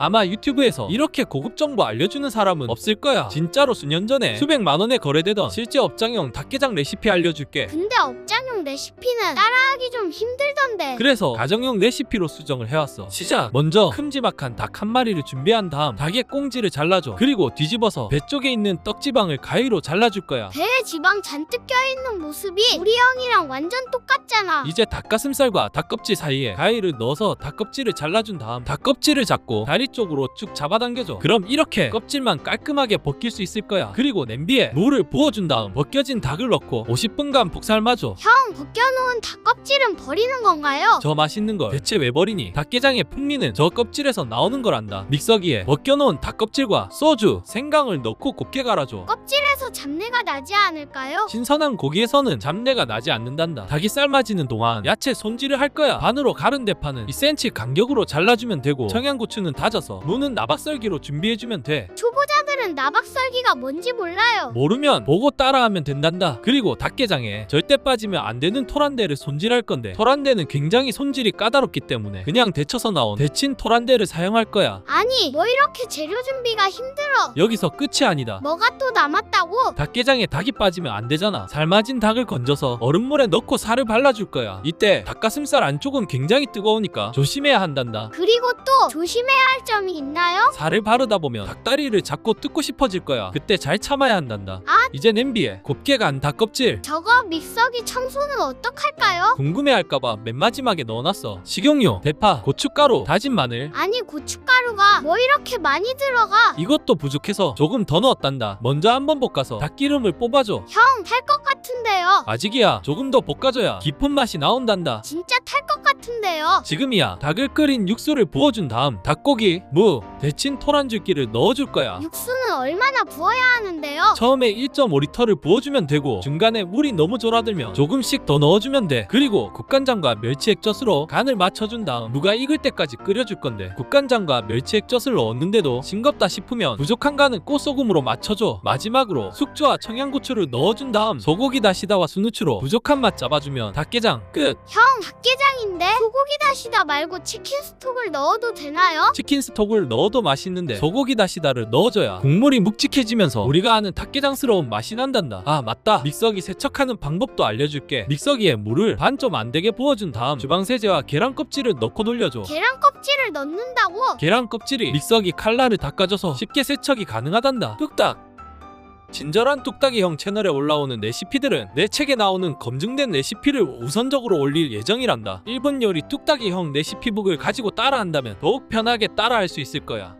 아마 유튜브에서 이렇게 고급 정보 알려주는 사람은 없을 거야. 진짜로 수년 전에 수백만 원에 거래되던 실제 업장용 닭게장 레시피 알려줄게. 근데 업장용 레시피는 따라하기 좀 힘들던데. 그래서 가정용 레시피로 수정을 해왔어. 시작! 먼저 큼지막한 닭 한 마리를 준비한 다음 닭의 꽁지를 잘라줘. 그리고 뒤집어서 배 쪽에 있는 떡지방을 가위로 잘라줄 거야. 배에 지방 잔뜩 껴있는 모습이 우리 형이랑 완전 똑같잖아. 이제 닭가슴살과 닭껍질 사이에 가위를 넣어서 닭껍질을 잘라준 다음 닭껍질을 잡고 다리 쪽으로 쭉 잡아당겨줘. 그럼 이렇게 껍질만 깔끔하게 벗길 수 있을 거야. 그리고 냄비에 물을 부어준 다음 벗겨진 닭을 넣고 50분간 푹 삶아줘. 형, 벗겨놓은 닭 껍질은 버리는 건가요? 저 맛있는 걸 대체 왜 버리니? 닭게장의 풍미는 저 껍질에서 나오는 걸 안다. 믹서기에 벗겨놓은 닭 껍질과 소주, 생강을 넣고 곱게 갈아줘. 껍질에서 잡내가 나지 않을까요? 신선한 고기에서는 잡내가 나지 않는단다. 닭이 삶아지는 동안 야채 손질을 할 거야. 반으로 가른 대파는 2cm 간격으로 잘라주면 되고 청양고추는 다져 서 무는 나박썰기로 준비해주면 돼. 초보자 들은 나박썰기가 뭔지 몰라요. 모르면 보고 따라하면 된단다. 그리고 닭게장에 절대 빠지면 안 되는 토란대를 손질할 건데 토란대는 굉장히 손질이 까다롭기 때문에 그냥 데쳐서 나온 데친 토란대를 사용할 거야. 아니, 뭐 이렇게 재료 준비가 힘들어. 여기서 끝이 아니다. 뭐가 또 남았다고? 닭게장에 닭이 빠지면 안 되잖아. 삶아진 닭을 건져서 얼음물에 넣고 살을 발라줄 거야. 이때 닭가슴살 안쪽은 굉장히 뜨거우니까 조심해야 한단다. 그리고 또 조심해야 할 점이 있나요? 살을 바르다 보면 닭다리를 잡고 뜯고 싶어질 거야. 그때 잘 참아야 한단다. 아. 이제 냄비에 곱게 간 닭껍질 저거 믹서기 청소는 어떡할까요? 궁금해할까봐 맨 마지막에 넣어놨어. 식용유, 대파, 고춧가루, 다진 마늘. 아니, 고춧가루가 뭐 이렇게 많이 들어가? 이것도 부족해서 조금 더 넣었단다. 먼저 한번 볶아서 닭기름을 뽑아줘. 형, 탈 것 같은데요. 아직이야. 조금 더 볶아줘야 깊은 맛이 나온단다. 진짜 탈 것 같은데 요. 지금이야. 닭을 끓인 육수를 부어준 다음 닭고기, 무, 데친 토란줄기를 넣어줄 거야. 육수는 얼마나 부어야 하는데요? 처음에 1.5리터를 부어주면 되고 중간에 물이 너무 졸아들면 조금씩 더 넣어주면 돼. 그리고 국간장과 멸치 액젓으로 간을 맞춰준 다음 무가 익을 때까지 끓여줄 건데 국간장과 멸치 액젓을 넣었는데도 싱겁다 싶으면 부족한 간은 꽃소금으로 맞춰줘. 마지막으로 숙주와 청양고추를 넣어준 다음 소고기 다시다와 순우추로 부족한 맛 잡아주면 닭게장 끝. 형, 닭게장인데 소고 기 다시다 말고 치킨 스톡을 넣어도 되나요? 치킨 스톡을 넣어도 맛있는데 소고기 다시다를 넣어줘야 국물이 묵직해지면서 우리가 아는 닭게장스러운 맛이 난단다. 아 맞다. 믹서기 세척하는 방법도 알려줄게. 믹서기에 물을 반 좀 안 되게 부어준 다음 주방세제와 계란 껍질을 넣고 돌려줘. 계란 껍질을 넣는다고? 계란 껍질이 믹서기 칼날을 닦아줘서 쉽게 세척이 가능하단다. 뚝딱. 친절한 뚝딱이 형 채널에 올라오는 레시피들은 내 책에 나오는 검증된 레시피를 우선적으로 올릴 예정이란다. 일본 요리 뚝딱이 형 레시피북을 가지고 따라한다면 더욱 편하게 따라할 수 있을 거야.